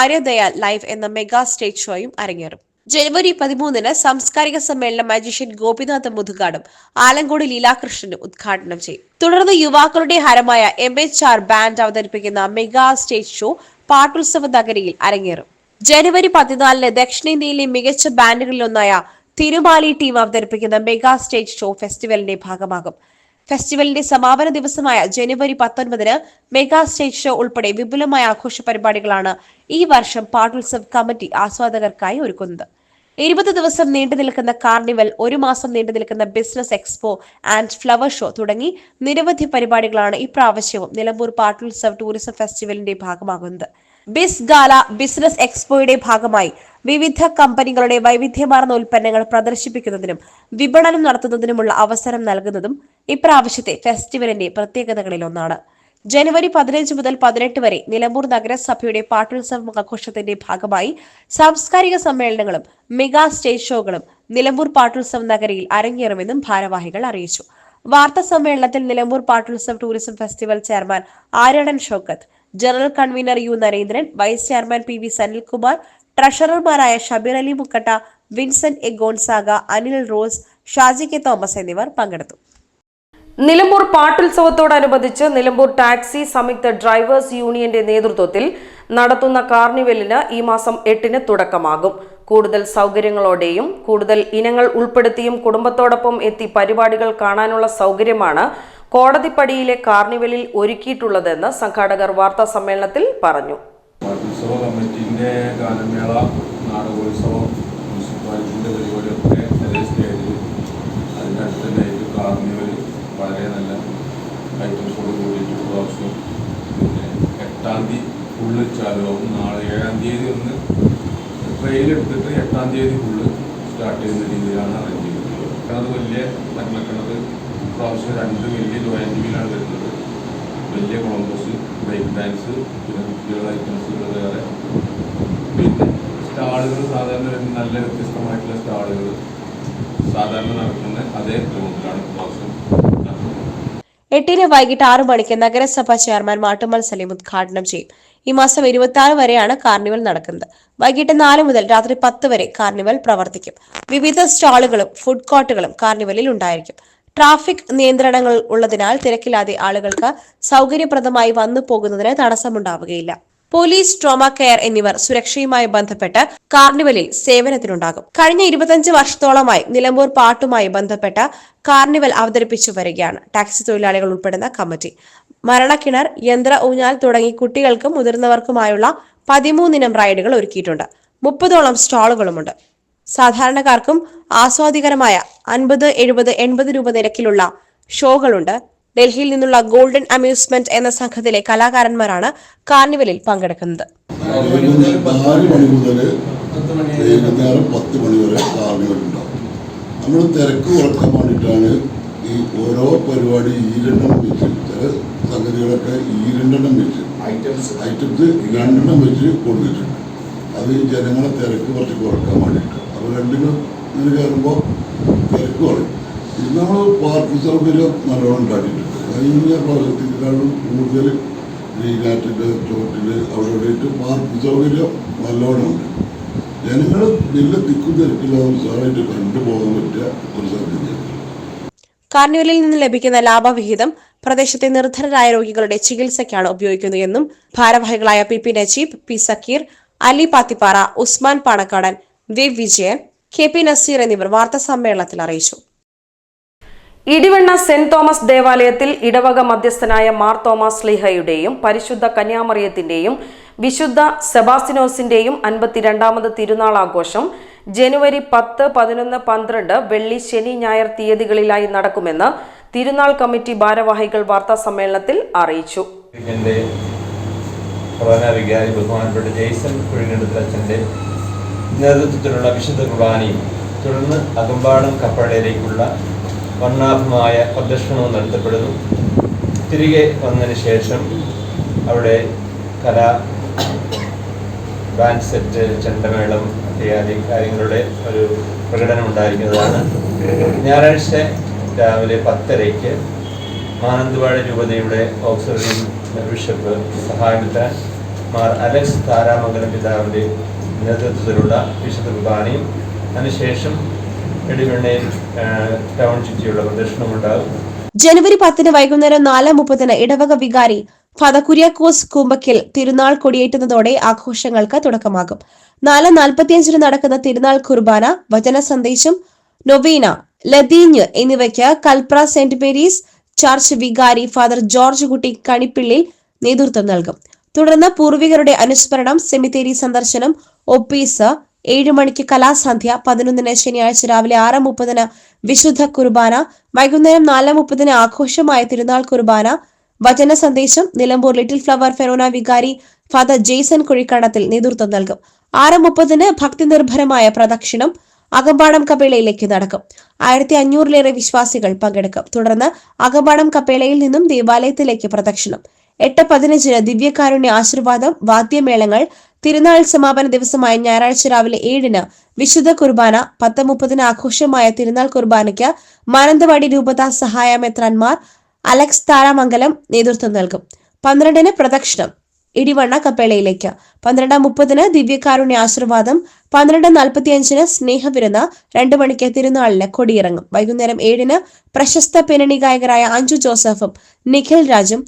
ആര്യ ദയാൽ ലൈവ് എന്ന മെഗാ സ്റ്റേജ് ഷോയും അരങ്ങേറും. ജനുവരി പതിമൂന്നിന് സാംസ്കാരിക സമ്മേളനം മാജിഷ്യൻ ഗോപിനാഥ് മുതുകാടും ആലങ്കോട് ലീലാകൃഷ്ണനും ഉദ്ഘാടനം ചെയ്യും. തുടർന്ന് യുവാക്കളുടെ ഹരമായ എം എച്ച് ആർ ബാൻഡ് അവതരിപ്പിക്കുന്ന മെഗാ സ്റ്റേജ് ഷോ പാട്ടുത്സവ നഗരിയിൽ അരങ്ങേറും. ജനുവരി പതിനാലിന് ദക്ഷിണേന്ത്യയിലെ മികച്ച ബാൻഡുകളിലൊന്നായ തിരുമാലി ടീം അവതരിപ്പിക്കുന്ന മെഗാ സ്റ്റേജ് ഷോ ഫെസ്റ്റിവലിന്റെ ഭാഗമാകും. ഫെസ്റ്റിവലിന്റെ സമാപന ദിവസമായ ജനുവരി പത്തൊൻപതിന് മെഗാ സ്റ്റേജ് ഷോ ഉൾപ്പെടെ വിപുലമായ ആഘോഷ പരിപാടികളാണ് ഈ വർഷം പാട്ടുത്സവ് കമ്മിറ്റി ആസ്വാദകർക്കായി ഒരുക്കുന്നത്. ഇരുപത് ദിവസം നീണ്ടു നിൽക്കുന്ന കാർണിവൽ ഒരു മാസം നീണ്ടു നിൽക്കുന്ന business expo and flower show തുടങ്ങി നിരവധി പരിപാടികളാണ് ഇപ്രാവശ്യവും നിലമ്പൂർ പാട്ടുത്സവ് ടൂറിസം ഫെസ്റ്റിവലിന്റെ ഭാഗമാകുന്നത്. ബിസ് ഗാല ബിസിനസ് എക്സ്പോയുടെ ഭാഗമായി വിവിധ കമ്പനികളുടെ വൈവിധ്യമാർന്ന ഉൽപ്പന്നങ്ങൾ പ്രദർശിപ്പിക്കുന്നതിനും വിപണനം നടത്തുന്നതിനുമുള്ള അവസരം നൽകുന്നതും ഇപ്രാവശ്യത്തെ ഫെസ്റ്റിവലിന്റെ പ്രത്യേകതകളിലൊന്നാണ്. ജനുവരി പതിനഞ്ച് മുതൽ പതിനെട്ട് വരെ നിലമ്പൂർ നഗരസഭയുടെ പാട്ടുത്സവ ആഘോഷത്തിന്റെ ഭാഗമായി സാംസ്കാരിക സമ്മേളനങ്ങളും മെഗാ സ്റ്റേജ് ഷോകളും നിലമ്പൂർ പാട്ടുത്സവം നഗരിയിൽ അരങ്ങേറുമെന്നും ഭാരവാഹികൾ അറിയിച്ചു. വാർത്താ സമ്മേളനത്തിൽ Nilambur Pattulsava tourism festival chairman Aryadan Shoukath general convener U Narendran vice chairman P V Sanilkumar ട്രഷറർമാരായ Shabeer Ali Mukkatta Vincent എഗോൺസാഗ ഗോൺസാഗ അനിൽ റോസ് ഷാജി കെ തോമസ് എന്നിവർ പങ്കെടുത്തു. നിലമ്പൂർ പാട്ടുത്സവത്തോടനുബന്ധിച്ച് നിലമ്പൂർ ടാക്സി സംയുക്ത ഡ്രൈവേഴ്സ് യൂണിയന്റെ നേതൃത്വത്തിൽ നടത്തുന്ന കാർണിവലിന് ഈ മാസം എട്ടിന് തുടക്കമാകും. കൂടുതൽ സൗകര്യങ്ങളോടെയും കൂടുതൽ ഇനങ്ങൾ ഉൾപ്പെടുത്തിയും കുടുംബത്തോടൊപ്പം എത്തി പരിപാടികൾ കാണാനുള്ള സൗകര്യമാണ് കോടതിപ്പടിയിലെ കാർണിവലിൽ ഒരുക്കിയിട്ടുള്ളതെന്ന് സംഘാടകർ വാർത്താ സമ്മേളനത്തിൽ പറഞ്ഞു. കമ്മിറ്റിന്റെ ഗാനമേള നാടകോത്സവം അതേ സ്റ്റേജിൽ അതിന്റെ അടുത്ത് തന്നെ ഇത് കാർണിവൽ വളരെ നല്ല ഐറ്റംസോട് കൂടിയിട്ട് പ്രാവശ്യം പിന്നെ എട്ടാം തീയതി ഫുള്ള് ചാലുവാകും നാളെ ഏഴാം തീയതി ഒന്ന് ട്രെയിൻ എടുത്തിട്ട് എട്ടാം തീയതി ഫുള്ള് സ്റ്റാർട്ട് ചെയ്യുന്ന രീതിയിലാണ് അറേഞ്ച് ചെയ്തിട്ടുള്ളത്. അത് വലിയ മരണക്കിണറ് പ്രാവശ്യം രണ്ട് വലിയ ജോയിന്റ് വീലാണ് വരുന്നത്. വലിയ കൊളംബോസ് ബ്രേക്ക് ഡാൻസ് പിന്നെ കുട്ടികളുടെ ഐറ്റംസുകൾ വേറെ. പിന്നെ സ്റ്റാളുകൾ സാധാരണ വരുന്ന നല്ല വ്യത്യസ്തമായിട്ടുള്ള സ്റ്റാളുകൾ സാധാരണ നടക്കുന്ന അതേ ഗ്രൗണ്ടിലാണ് പ്രാവശ്യം നടക്കുന്നത്. എട്ടിന് വൈകിട്ട് ആറു മണിക്ക് നഗരസഭാ ചെയർമാൻ മാട്ടുമൽ സലീം ഉദ്ഘാടനം ചെയ്യും. ഈ മാസം ഇരുപത്തി ആറ് വരെയാണ് കാർണിവൽ നടക്കുന്നത്. വൈകിട്ട് നാല് മുതൽ രാത്രി പത്ത് വരെ കാർണിവൽ പ്രവർത്തിക്കും. വിവിധ സ്റ്റാളുകളും ഫുഡ് കോർട്ടുകളും കാർണിവലിൽ ഉണ്ടായിരിക്കും. ട്രാഫിക് നിയന്ത്രണങ്ങൾ ഉള്ളതിനാൽ തിരക്കില്ലാതെ ആളുകൾക്ക് സൗകര്യപ്രദമായി വന്നു പോകുന്നതിന് തടസ്സമുണ്ടാവുകയില്ല. പോലീസ് ട്രോമ കെയർ എന്നിവർ സുരക്ഷയുമായി ബന്ധപ്പെട്ട് കാർണിവലിൽ സേവനത്തിനുണ്ടാകും. കഴിഞ്ഞ ഇരുപത്തഞ്ച് വർഷത്തോളമായി നിലമ്പൂർ പാട്ടുമായി ബന്ധപ്പെട്ട കാർണിവൽ അവതരിപ്പിച്ചു വരികയാണ്. ടാക്സി തൊഴിലാളികൾ ഉൾപ്പെടുന്ന കമ്മിറ്റി. മരണക്കിണർ യന്ത്ര ഊഞ്ഞാൽ തുടങ്ങി കുട്ടികൾക്കും മുതിർന്നവർക്കുമായുള്ള പതിമൂന്നിനം റൈഡുകൾ ഒരുക്കിയിട്ടുണ്ട്. മുപ്പതോളം സ്റ്റാളുകളുമുണ്ട്. സാധാരണക്കാർക്കും ആസ്വാദികരമായ അൻപത് എഴുപത് എൺപത് രൂപ നിരക്കിലുള്ള ഷോകളുണ്ട്. ഡൽഹിയിൽ നിന്നുള്ള ഗോൾഡൻ അമ്യൂസ്മെന്റ് എന്ന സംഘത്തിലെ കലാകാരന്മാരാണ് കാർണിവലിൽ പങ്കെടുക്കുന്നത്. നമ്മൾ തിരക്ക് കുറയ്ക്കാൻ വേണ്ടിയിട്ടാണ് ഈ ഓരോ പരിപാടി ഈരണ്ടെണ്ണം വെച്ച് ചില സംഗതികളൊക്കെ ഈരണ്ടെണ്ണം വെച്ച് ഐറ്റംസ് ഐറ്റംസ് രണ്ടെണ്ണം വെച്ച് കൊടുത്തിട്ടുണ്ട്. അത് ഈ ജനങ്ങളെ തിരക്ക് കുറച്ച് കുറയ്ക്കാൻ വേണ്ടിയിട്ട്. അപ്പോൾ രണ്ടിനും ഇതിന് കയറുമ്പോൾ തിരക്ക് കുറയും. നമ്മൾ പാർക്ക് സൗകര്യം നല്ലോണം ഉണ്ടാക്കിയിട്ടുണ്ട് കഴിഞ്ഞ പ്രാവശ്യത്തിനേക്കാളും കൂടുതൽ ഗ്രീനാറ്റിന്റെ ചോട്ടിൽ അവിടെ ഇവിടെയിട്ട് പാർക്ക് സൗകര്യം നല്ലോണം ഉണ്ട്. ജനങ്ങൾ വലിയ തിക്കും തിരക്കില്ലാതെ ഉത്സാഹമായിട്ട് കണ്ടുപോകാൻ പറ്റിയ ഒരു സാഹചര്യം കാർണിവലിൽ നിന്ന് ലഭിക്കുന്ന ലാഭവിഹിതം പ്രദേശത്തെ നിർധനരായ രോഗികളുടെ ചികിത്സയ്ക്കാണ് ഉപയോഗിക്കുന്നത് എന്നും ഭാരവാഹികളായ P P Najeeb P Sakkir Ali Pathippara Usman Panakkadan Dev Vijayan K P Nazeer എന്നിവർ വാർത്താ സമ്മേളനത്തിൽ അറിയിച്ചു. ഇടിവണ്ണ സെന്റ് തോമസ് ദേവാലയത്തിൽ ഇടവക മധ്യസ്ഥനായ മാർ തോമസ് ലീഹയുടെയും പരിശുദ്ധ കന്യാമറിയത്തിന്റെയും വിശുദ്ധ സെബാസ്റ്റിനോസിന്റെയും അൻപത്തിരണ്ടാമത് തിരുനാൾ ആഘോഷം ജനുവരി പത്ത് പതിനൊന്ന് പന്ത്രണ്ട് വെള്ളി ശനി ഞായർ തീയതികളിലായി നടക്കുമെന്ന് തിരുനാൾ കമ്മിറ്റി ഭാരവാഹികൾ വാർത്താ സമ്മേളനത്തിൽ അറിയിച്ചു ബഹുമാനപ്പെട്ട നേതൃത്വത്തിലുള്ള വിശുദ്ധ കുർബാനയും തുടർന്ന് അകമ്പാടം കപ്പടയിലേക്കുള്ള വർണാഭമായ പ്രദർശനവും നടത്തപ്പെടുന്നു. തിരികെ വന്നതിന് ശേഷം അവിടെ കല ബാൻഡ് സെറ്റ് ചെണ്ടമേളം ഇത്യാദി കാര്യങ്ങളുടെ ഒരു പ്രകടനം ഉണ്ടായിരിക്കുന്നതാണ്. ഞായറാഴ്ച രാവിലെ പത്തരയ്ക്ക് മാനന്തവാഴ രൂപതയുടെ ഓക്സിലറി ബിഷപ്പ് സഹായമിത്ര മാർ അലക്സ് താരാമംഗലം പിതാവിന്റെ നേതൃത്വത്തിലുള്ള വിശുദ്ധ കുർബാനയും. അതിനുശേഷം ടൗൺ ജനുവരി പത്തിന് വൈകുന്നേരം നാല് മുപ്പതിന് ഇടവക വികാരി ഫാദർ കുര്യാക്കോസ് കൂമ്പക്കിൽ തിരുനാൾ കൊടിയേറ്റുന്നതോടെ ആഘോഷങ്ങൾക്ക് തുടക്കമാകും. നാല് നാൽപ്പത്തിയഞ്ചിന് നടക്കുന്ന തിരുനാൾ കുർബാന വചന സന്ദേശം നൊവീന ലതീഞ്ഞ് എന്നിവയ്ക്ക് കൽപ്ര സെന്റ് മേരീസ് ചർച്ച് വികാരി ഫാദർ ജോർജ് കുട്ടി കണിപ്പിള്ളി നേതൃത്വം നൽകും. തുടർന്ന് പൂർവികരുടെ അനുസ്മരണം സെമിത്തേരി സന്ദർശനം ഒപ്പീസ് ഏഴ് മണിക്ക് കലാസന്ധ്യ പതിനൊന്നിന് ശനിയാഴ്ച രാവിലെ ആറ് മുപ്പതിന് വിശുദ്ധ കുർബാന വൈകുന്നേരം നാല് മുപ്പതിന് ആഘോഷമായ തിരുനാൾ കുർബാന വചന സന്ദേശം നിലമ്പൂർ ലിറ്റിൽ ഫ്ലവർ ഫെറോന വികാരി ഫാദർ ജെയ്സൺ കുഴിക്കടത്തിൽ നേതൃത്വം നൽകും. ആറ് മുപ്പതിന് ഭക്തി നിർഭരമായ പ്രദക്ഷിണം അകമ്പാടം കപ്പേളയിലേക്ക് നടക്കും. ആയിരത്തി അഞ്ഞൂറിലേറെ വിശ്വാസികൾ പങ്കെടുക്കും. തുടർന്ന് അകമ്പാടം കപ്പേളയിൽ നിന്നും ദേവാലയത്തിലേക്ക് പ്രദക്ഷിണം. എട്ട് പതിനഞ്ചിന് ദിവ്യകാരുണ്യ ആശീർവാദം വാദ്യമേളങ്ങൾ തിരുനാൾ സമാപന ദിവസമായ ഞായറാഴ്ച രാവിലെ ഏഴിന് വിശുദ്ധ കുർബാന പത്ത് മുപ്പതിന് ആഘോഷമായ തിരുനാൾ കുർബാനയ്ക്ക് മാനന്തവാടി രൂപതാ സഹായ മെത്രാൻമാർ അലക്സ് താരാമംഗലം നേതൃത്വം നൽകും. പന്ത്രണ്ടിന് പ്രദക്ഷിണം ഇടിവണ്ണ കപ്പേളയിലേക്ക്. പന്ത്രണ്ട് മുപ്പതിന് ദിവ്യകാരുണ്യ ആശീർവാദം പന്ത്രണ്ട് നാൽപ്പത്തിയഞ്ചിന് സ്നേഹവിരുന്ന് രണ്ടു മണിക്ക് തിരുനാളിന് കൊടിയിറങ്ങും. വൈകുന്നേരം ഏഴിന് പ്രശസ്ത പിന്നണി ഗായകരായ അഞ്ജു ജോസഫും നിഖിൽ രാജും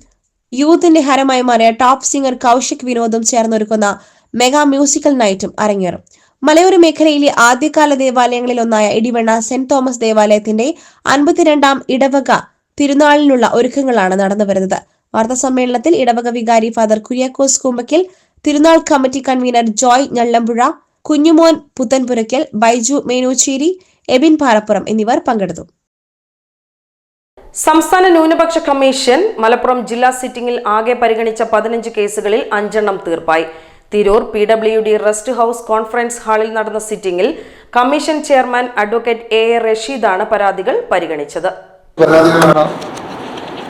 യൂത്തിന്റെ ഹരമായി മാറിയ ടോപ്പ് സിംഗർ കൗശിക് വിനോദും ചേർന്നൊരുക്കുന്ന മെഗാ മ്യൂസിക്കൽ നൈറ്റും അരങ്ങേറും. മലയോര മേഖലയിലെ ആദ്യകാല ദേവാലയങ്ങളിൽ ഒന്നായ ഇടിവണ്ണ സെന്റ് തോമസ് ദേവാലയത്തിന്റെ അൻപത്തിരണ്ടാം ഇടവക തിരുനാളിനുള്ള ഒരുക്കങ്ങളാണ് നടന്നുവരുന്നത് വാർത്താ സമ്മേളനത്തിൽ ഇടവക വികാരി ഫാദർ കുര്യാക്കോസ് കുമ്പക്കിൽ തിരുനാൾ കമ്മിറ്റി കൺവീനർ ജോയ് ഞള്ളമ്പുഴ കുഞ്ഞുമോൻ പുത്തൻപുരയ്ക്കൽ ബൈജു മേനൂച്ചേരി എബിൻ പാറപ്പുറം എന്നിവർ പങ്കെടുത്തു. സംസ്ഥാന ന്യൂനപക്ഷ കമ്മീഷൻ മലപ്പുറം ജില്ലാ സിറ്റിംഗിൽ ആകെ പരിഗണിച്ച പതിനഞ്ച് കേസുകളിൽ അഞ്ചെണ്ണം തീർപ്പായി. Tirur P W D rest house conference ഹാളിൽ നടന്ന സിറ്റിംഗിൽ commission chairman advocate A A റഷീദാണ് പരാതികൾ പരിഗണിച്ചത്. പരാതികളാണ്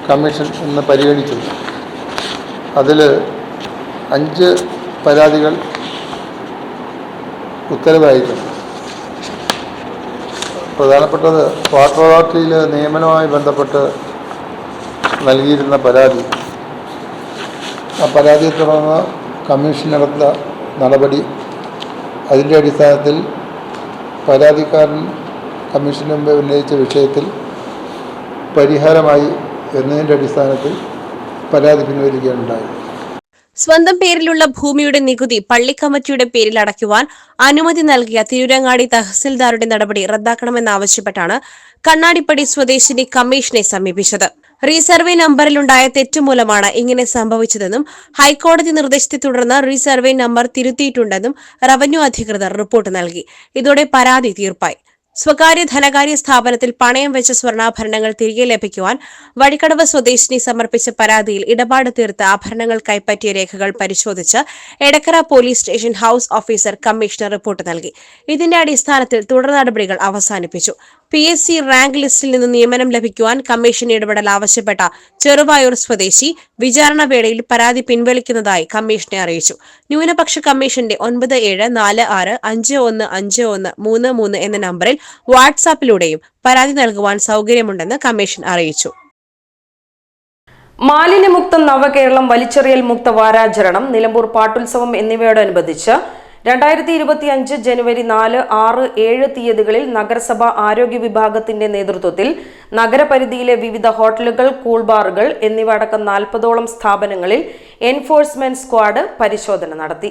കമ്മീഷൻ ഇന്ന് പരിഗണിച്ചത്. അതിൽ അഞ്ച് പരാതികൾ ഉത്തരവായിട്ടുണ്ട്. പ്രധാനപ്പെട്ടത് വാട്ടർ അതോറിറ്റിയിൽ നിയമനവുമായി ബന്ധപ്പെട്ട് നൽകിയിരുന്ന പരാതി. ആ പരാതിയെ തുടർന്ന് കമ്മീഷൻ നടത്ത നടപടി അതിന്റെ അടിസ്ഥാനത്തിൽ പരാതിക്കാരൻ കമ്മീഷന് മുമ്പ് ഉന്നയിച്ച വിഷയത്തിൽ പരിഹാരമായി എന്നതിന്റെ അടിസ്ഥാനത്തിൽ പരാതി പിൻവലിക്കുകയുണ്ടായി. സ്വന്തം പേരിലുള്ള ഭൂമിയുടെ നികുതി പള്ളി കമ്മിറ്റിയുടെ പേരിൽ അടയ്ക്കുവാൻ അനുമതി നൽകിയ തിരൂരങ്ങാടി തഹസിൽദാരുടെ നടപടി റദ്ദാക്കണമെന്നാവശ്യപ്പെട്ടാണ് കണ്ണാടിപ്പടി സ്വദേശിനി കമ്മീഷനെ സമീപിച്ചത്. റീസർവേ നമ്പറിലുണ്ടായ തെറ്റുമൂലമാണ് ഇങ്ങനെ സംഭവിച്ചതെന്നും ഹൈക്കോടതി നിർദ്ദേശത്തെ തുടർന്ന് റീസർവേ നമ്പർ തിരുത്തിയിട്ടുണ്ടെന്നും റവന്യൂ അധികൃതർ റിപ്പോർട്ട് നൽകി. ഇതോടെ പരാതി തീർപ്പായി. സ്വകാര്യ ധനകാര്യ സ്ഥാപനത്തിൽ പണയം വെച്ച സ്വർണാഭരണങ്ങൾ തിരികെ ലഭിക്കുവാൻ വഴിക്കടവ് സ്വദേശിനി സമർപ്പിച്ച പരാതിയിൽ ഇടപാട് തീർത്ത് ആഭരണങ്ങൾ കൈപ്പറ്റിയ രേഖകൾ പരിശോധിച്ച് Edakkara police station house officer commissioner report നൽകി. ഇതിന്റെ അടിസ്ഥാനത്തിൽ തുടർ നടപടികൾ അവസാനിപ്പിച്ചു. പി എസ് സി റാങ്ക് ലിസ്റ്റിൽ നിന്ന് നിയമനം ലഭിക്കുവാൻ കമ്മീഷൻ ഇടപെടൽ ആവശ്യപ്പെട്ട ചെറുവായൂർ സ്വദേശി വിചാരണ വേളയിൽ പരാതി പിൻവലിക്കുന്നതായി കമ്മീഷനെ അറിയിച്ചു. ന്യൂനപക്ഷ കമ്മീഷന്റെ ഒൻപത് ഏഴ് നാല് ആറ് അഞ്ച് ഒന്ന് അഞ്ച് ഒന്ന് മൂന്ന് മൂന്ന് എന്ന നമ്പറിൽ വാട്സാപ്പിലൂടെയും പരാതി നൽകുവാൻ സൗകര്യമുണ്ടെന്ന് കമ്മീഷൻ അറിയിച്ചു. മാലിന്യമുക്ത നവകേരളം വലിച്ചെറിയൽ മുക്ത വാരാചരണം നിലമ്പൂർ പാട്ടുത്സവം എന്നിവയോടനുബന്ധിച്ച് രണ്ടായിരത്തി ഇരുപത്തി അഞ്ച് ജനുവരി നാല് ആറ് ഏഴ് തീയതികളിൽ നഗരസഭ ആരോഗ്യ വിഭാഗത്തിന്റെ നേതൃത്വത്തിൽ നഗരപരിധിയിലെ വിവിധ ഹോട്ടലുകൾ കൂൾ ബാറുകൾ എന്നിവ അടക്കം നാൽപ്പതോളം സ്ഥാപനങ്ങളിൽ എൻഫോഴ്സ്മെന്റ് സ്ക്വാഡ് പരിശോധന നടത്തി.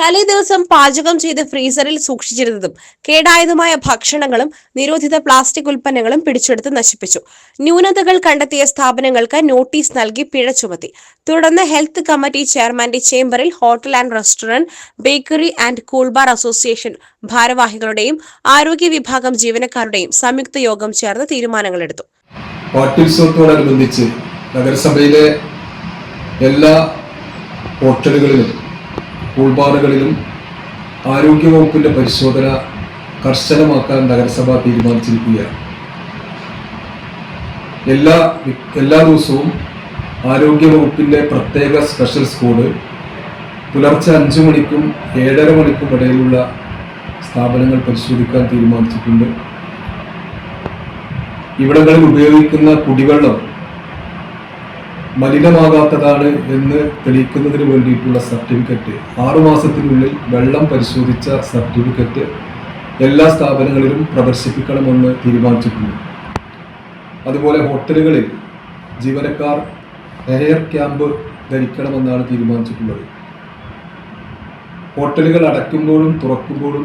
തലേ ദിവസം പാചകം ചെയ്ത് ഫ്രീസറിൽ സൂക്ഷിച്ചിരുന്നതും കേടായതുമായ ഭക്ഷണങ്ങളും നിരോധിത പ്ലാസ്റ്റിക് ഉൽപ്പന്നങ്ങളും പിടിച്ചെടുത്ത് നശിപ്പിച്ചു. ന്യൂനതകൾ കണ്ടെത്തിയ സ്ഥാപനങ്ങൾക്ക് നോട്ടീസ് നൽകി പിഴ ചുമത്തി. തുടർന്ന് ഹെൽത്ത് കമ്മിറ്റി ചെയർമാന്റെ ചേംബറിൽ hotel and restaurant bakery and cool bar association ഭാരവാഹികളുടെയും ആരോഗ്യ വിഭാഗം ജീവനക്കാരുടെയും സംയുക്ത യോഗം ചേർന്ന് തീരുമാനങ്ങളെടുത്തു. പാട്ടുത്സവത്തോടനുബന്ധിച്ച് നഗരസഭയിലെ എല്ലാ ഹോട്ടലുകളിലും കൂൾബാറുകളിലും ആരോഗ്യവകുപ്പിന്റെ പരിശോധന കർശനമാക്കാൻ നഗരസഭ തീരുമാനിച്ചിരിക്കുകയാണ്. എല്ലാ എല്ലാ ദിവസവും ആരോഗ്യവകുപ്പിന്റെ പ്രത്യേക സ്പെഷ്യൽ സ്കൂൾ പുലർച്ചെ അഞ്ചു മണിക്കും ഏഴര മണിക്കും ഇടയിലുള്ള സ്ഥാപനങ്ങൾ പരിശോധിക്കാൻ തീരുമാനിച്ചിട്ടുണ്ട്. ഇവിടങ്ങളിൽ ഉപയോഗിക്കുന്ന കുടിവെള്ളം മലിനമാകാത്തതാണ് എന്ന് തെളിയിക്കുന്നതിന് വേണ്ടിയിട്ടുള്ള സർട്ടിഫിക്കറ്റ്. ആറുമാസത്തിനുള്ളിൽ വെള്ളം പരിശോധിച്ച സർട്ടിഫിക്കറ്റ് എല്ലാ സ്ഥാപനങ്ങളിലും പ്രദർശിപ്പിക്കണമെന്ന് തീരുമാനിച്ചിട്ടുണ്ട്. അതുപോലെ ഹോട്ടലുകളിൽ ജീവനക്കാർ ഹെയർ ക്യാമ്പ് ധരിക്കണമെന്നാണ് തീരുമാനിച്ചിട്ടുള്ളത്. ഹോട്ടലുകൾ അടയ്ക്കുമ്പോഴും തുറക്കുമ്പോഴും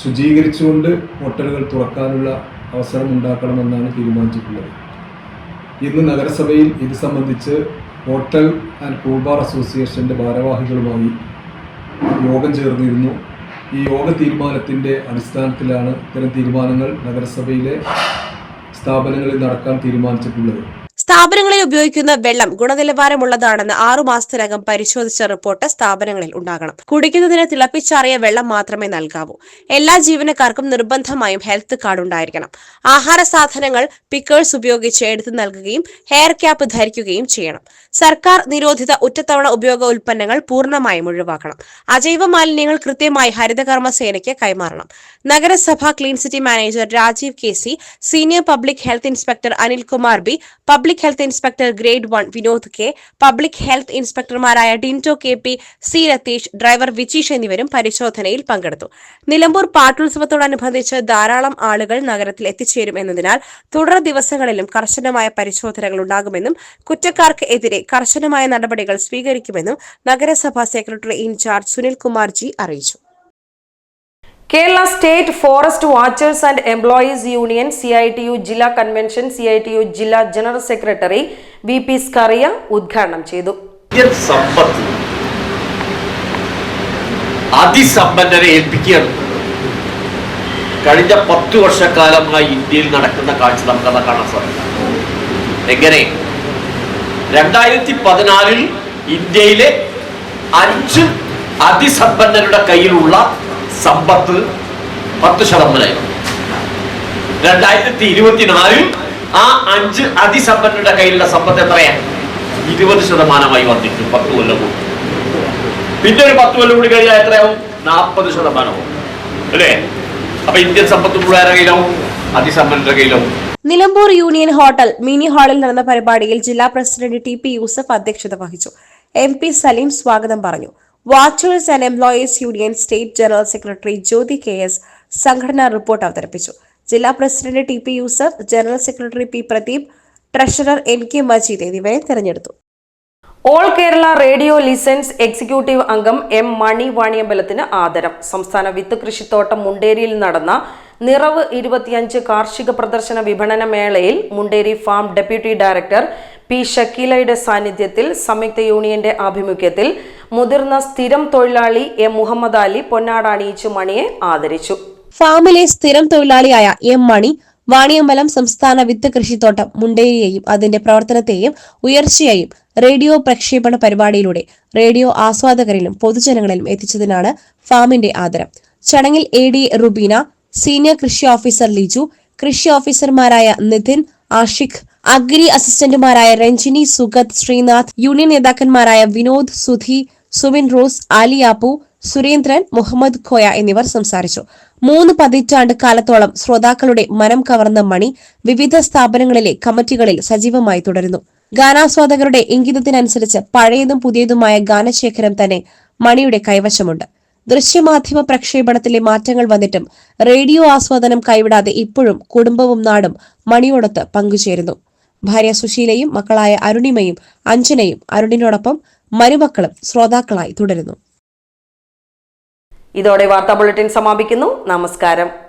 ശുചീകരിച്ചുകൊണ്ട് ഹോട്ടലുകൾ തുറക്കാനുള്ള അവസരം ഉണ്ടാക്കണമെന്നാണ് തീരുമാനിച്ചിട്ടുള്ളത്. ഇന്ന് നഗരസഭയിൽ ഇത് സംബന്ധിച്ച് ഹോട്ടൽ ആൻഡ് കൂൾ ബാർ അസോസിയേഷന്റെ ഭാരവാഹികളുമായി യോഗം ചേർന്നിരുന്നു. ഈ യോഗ തീരുമാനത്തിന്റെ അടിസ്ഥാനത്തിലാണ് ഇത്തരം തീരുമാനങ്ങൾ നഗരസഭയിലെ സ്ഥാപനങ്ങളിൽ നടക്കാൻ തീരുമാനിച്ചിട്ടുള്ളത്. സ്ഥാപനങ്ങളിൽ ഉപയോഗിക്കുന്ന വെള്ളം ഗുണനിലവാരമുള്ളതാണെന്ന് ആറു മാസത്തിനകം പരിശോധിച്ച റിപ്പോർട്ട് സ്ഥാപനങ്ങളിൽ ഉണ്ടാകണം. കുടിക്കുന്നതിന് തിളപ്പിച്ചാറിയ വെള്ളം മാത്രമേ നൽകാവൂ. എല്ലാ ജീവനക്കാർക്കും നിർബന്ധമായും ഹെൽത്ത് കാർഡ് ഉണ്ടായിരിക്കണം. ആഹാര സാധനങ്ങൾ പിക്കേഴ്സ് ഉപയോഗിച്ച് എടുത്തു നൽകുകയും ഹെയർ ക്യാപ്പ് ധരിക്കുകയും ചെയ്യണം. സർക്കാർ നിരോധിത ഒറ്റത്തവണ ഉപയോഗ ഉൽപ്പന്നങ്ങൾ പൂർണമായും ഒഴിവാക്കണം. അജൈവ മാലിന്യങ്ങൾ കൃത്യമായി ഹരിതകർമ്മ സേനയ്ക്ക് കൈമാറണം. നഗരസഭ clean city manager Rajeev K C senior public health inspector Anilkumar B public health inspector grade one Vinod K public health ഇൻസ്പെക്ടർമാരായ Dinto K P C Ratheesh driver Vijeesh എന്നിവരും പരിശോധനയിൽ പങ്കെടുത്തു. നിലമ്പൂർ പാട്ടുത്സവത്തോടനുബന്ധിച്ച് ധാരാളം ആളുകൾ നഗരത്തിൽ എത്തിച്ചേരും എന്നതിനാൽ തുടർ ദിവസങ്ങളിലും കർശനമായ പരിശോധനകൾ ഉണ്ടാകുമെന്നും കുറ്റക്കാർക്ക് എതിരെ കർശനമായ നടപടികൾ സ്വീകരിക്കുമെന്നും നഗരസഭാ secretary incharge Sunil Kumar G അറിയിച്ചു. Kerala state forest watchers and employees union C I T U ജില്ലാ convention C I T U ജില്ലാ general secretary V P Scaria ഉദ്ഘാടനം ചെയ്തു. കഴിഞ്ഞ പത്ത് വർഷക്കാലമായി ഇന്ത്യയിൽ നടക്കുന്ന കാഴ്ച നമുക്കത് കാണാൻ സാധിക്കും. എങ്ങനെ? രണ്ടായിരത്തി പതിനാലിൽ ഇന്ത്യയിലെ അഞ്ച് അതിസമ്പന്നരുടെ കയ്യിലുള്ള സമ്പത്ത് പത്ത് ശതമാനമായി. രണ്ടായിരത്തി ഇരുപത്തിനാലിൽ ആ അഞ്ച് അതിസമ്പന്നരുടെ കയ്യിലുള്ള സമ്പത്ത് എത്രയാണ് ഇരുപത് ശതമാനമായി വർദ്ധിച്ചു പത്ത് കൊല്ലം കൂടി. പിന്നെ ഒരു പത്ത് കൊല്ലം കൂടി കഴിഞ്ഞാൽ എത്രയാവും? നാൽപ്പത് ശതമാനമാവും അല്ലേ? അപ്പൊ ഇന്ത്യൻ സമ്പത്ത് ആരുടെ കയ്യിലാവും? അതിസമ്പന്നരുടെ കയ്യിലാവും. നിലമ്പൂർ യൂണിയൻ ഹോട്ടൽ മിനി ഹാളിൽ നടന്ന പരിപാടിയിൽ ജില്ലാ പ്രസിഡന്റ് ടി പി യൂസഫ് അധ്യക്ഷത വഹിച്ചു. എം പി സലീം സ്വാഗതം പറഞ്ഞു. Watchers and employees union state general secretary Jyothi K S സംഘടനാ റിപ്പോർട്ട് അവതരിപ്പിച്ചു. ജില്ലാ president T P Yusuf general secretary P Pradeep treasurer N K Majeed എന്നിവരെ തെരഞ്ഞെടുത്തു. All Kerala radio licence executive അംഗം എം മണി വാണിയമ്പലത്തിന് ആദരം. സംസ്ഥാന വിത്ത് കൃഷിത്തോട്ടം മുണ്ടേരിയിൽ നടന്ന നിറവ് ഇരുപത്തിയഞ്ച് കാർഷിക പ്രദർശന വിപണന മേളയിൽ Munderi farm deputy director P ഷക്കീലയുടെ സാന്നിധ്യത്തിൽ സംയുക്ത യൂണിയന്റെ ആഭിമുഖ്യത്തിൽ മുതിർന്ന സ്ഥിരം തൊഴിലാളി എം മുഹമ്മദ് അലി പൊന്നാട അണിയിച്ചു മണിയെ ആദരിച്ചു. ഫാമിലെ സ്ഥിരം തൊഴിലാളിയായ എം മണി വാണിയമ്പലം സംസ്ഥാന വിത്ത് കൃഷിത്തോട്ടം മുണ്ടേരിയെയും അതിന്റെ പ്രവർത്തനത്തെയും ഉയർച്ചയെയും റേഡിയോ പ്രക്ഷേപണ പരിപാടിയിലൂടെ റേഡിയോ ആസ്വാദകരിലും പൊതുജനങ്ങളിലും എത്തിച്ചതിനാണ് ഫാമിന്റെ ആദരം. ചടങ്ങിൽ എ ഡി റുബീന സീനിയർ കൃഷി ഓഫീസർ ലിജു കൃഷി ഓഫീസർമാരായ നിതിൻ ആഷിഖ് അഗ്രി അസിസ്റ്റന്റുമാരായ രഞ്ജിനി സുഗത് ശ്രീനാഥ് യൂണിയൻ നേതാക്കന്മാരായ വിനോദ് സുധി സുവിൻ റോസ് ആലിയാപ്പു സുരേന്ദ്രൻ മുഹമ്മദ് ഖോയ എന്നിവർ സംസാരിച്ചു. മൂന്ന് പതിറ്റാണ്ട് കാലത്തോളം ശ്രോതാക്കളുടെ മനം കവർന്ന മണി വിവിധ സ്ഥാപനങ്ങളിലെ കമ്മിറ്റികളിൽ സജീവമായി തുടരുന്നു. ഗാനാസ്വാദകരുടെ ഇംഗിതത്തിനനുസരിച്ച് പഴയതും പുതിയതുമായ ഗാനശേഖരം തന്നെ മണിയുടെ കൈവശമുണ്ട്. ദൃശ്യമാധ്യമ പ്രക്ഷേപണത്തിലെ മാറ്റങ്ങൾ വന്നിട്ടും റേഡിയോ ആസ്വാദനം കൈവിടാതെ ഇപ്പോഴും കുടുംബവും നാടും മണിയോടത്ത് പങ്കുചേരുന്നു. ഭാര്യ സുശീലയും മക്കളായ അരുണിമയും അഞ്ജനയും അരുണിനോടൊപ്പം മരുമക്കളും ശ്രോതാക്കളായി തുടരുന്നു. ഇതോടെ വാർത്താ ബുള്ളറ്റിൻ സമാപിക്കുന്നു. നമസ്കാരം.